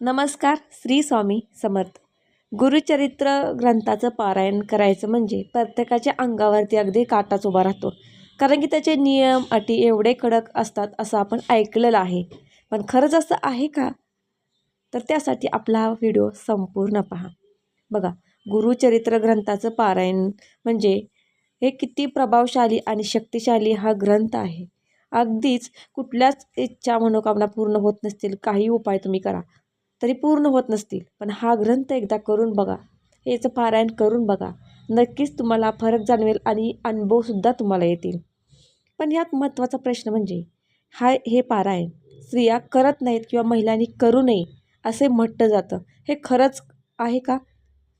नमस्कार श्री स्वामी समर्थ. गुरुचरित्र ग्रंथाचं पारायण करायचं म्हणजे प्रत्येकाच्या अंगावरती अगदी काटाच उभा राहतो. कारण की त्याचे नियम अटी एवढे कडक असतात असं आपण ऐकलेलं आहे. पण खरंच असं आहे का? तर त्यासाठी आपला हा व्हिडिओ संपूर्ण पहा. बघा गुरुचरित्र ग्रंथाचं पारायण म्हणजे हे किती प्रभावशाली आणि शक्तिशाली हा ग्रंथ आहे. अगदीच कुठल्याच इच्छा मनोकामना पूर्ण होत नसतील काही उपाय तुम्ही करा. तरी पूर्ण होत नसतील. पण हा ग्रंथ एकदा करून बघा. याचं पारायण करून बघा. नक्कीच तुम्हाला फरक जाणवेल आणि अनुभवसुद्धा तुम्हाला येतील. पण यात महत्त्वाचा प्रश्न म्हणजे हा हे पारायण स्त्रिया करत नाहीत किंवा महिलांनी करू नये असे म्हटलं जातं. हे खरंच आहे का?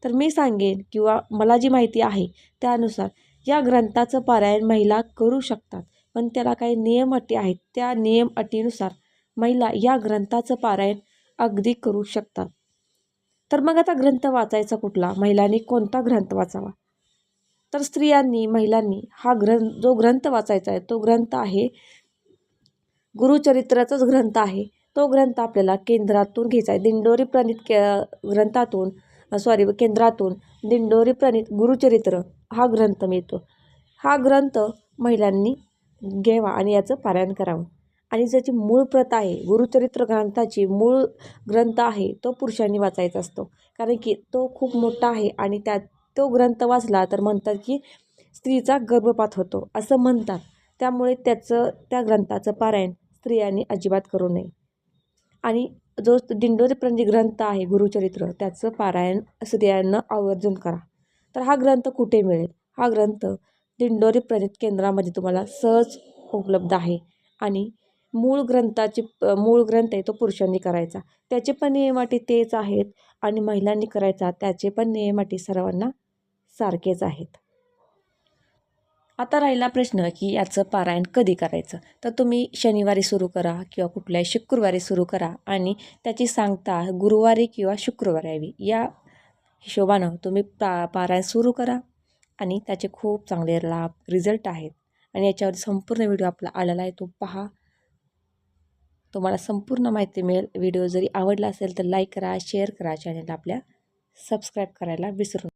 तर मी सांगेन किंवा मला जी माहिती आहे त्यानुसार या ग्रंथाचं पारायण महिला करू शकतात. पण त्याला काही नियम अटी आहेत. त्या नियम अटीनुसार महिला या ग्रंथाचं पारायण अगदी करू शकतात. तर मग आता ग्रंथ वाचायचा कुठला? महिलांनी कोणता ग्रंथ वाचावा? तर स्त्रियांनी महिलांनी हा ग्रंथ जो ग्रंथ वाचायचा आहे तो ग्रंथ आहे गुरुचरित्राचाच ग्रंथ आहे. तो ग्रंथ आपल्याला केंद्रातून घ्यायचा आहे. दिंडोरी प्रणित के ग्रंथातून सॉरी केंद्रातून दिंडोरी प्रणित गुरुचरित्र हा ग्रंथ मिळतो. हा ग्रंथ महिलांनी घ्यावा आणि याचं पारायण करावं. आणि ज्याची मूळ प्रत आहे गुरुचरित्र ग्रंथाची मूळ ग्रंथ आहे तो पुरुषांनी वाचायचा असतो. कारण की तो खूप मोठा आहे आणि त्यात तो ग्रंथ वाचला तर म्हणतात की स्त्रीचा गर्भपात होतो असं म्हणतात. त्यामुळे त्याचं त्या ग्रंथाचं पारायण स्त्रियांनी अजिबात करू नये. आणि जो दिंडोरी ग्रंथ आहे गुरुचरित्र त्याचं पारायण स्त्रियांना आवर्जून करा. तर हा ग्रंथ कुठे मिळेल? हा ग्रंथ दिंडोरी प्रणित केंद्रामध्ये तुम्हाला सहज उपलब्ध आहे. आणि मूळ ग्रंथाची मूळ ग्रंथ आहे तो पुरुषांनी करायचा. त्याचे पण नियमाटी तेच आहेत आणि महिलांनी करायचा त्याचे पण नियमाटी सर्वांना सारखेच आहेत. आता राहिला प्रश्न की याचं पारायण कधी करायचं? तर तुम्ही शनिवारी सुरू करा किंवा कुठल्याही शुक्रवारी सुरू करा आणि त्याची सांगता गुरुवारी किंवा शुक्रवारी यावी. या हिशोबानं तुम्ही पा पारायण सुरू करा आणि त्याचे खूप चांगले लाभ रिझल्ट आहेत. आणि याच्यावर संपूर्ण व्हिडिओ आपला आलेला आहे तो पहा. तुम्हाला संपूर्ण माहिती मिळेल. व्हिडिओ जरी आवडला असेल तर लाईक करा शेअर करा. चॅनल आपल्या सबस्क्राईब करायला विसरू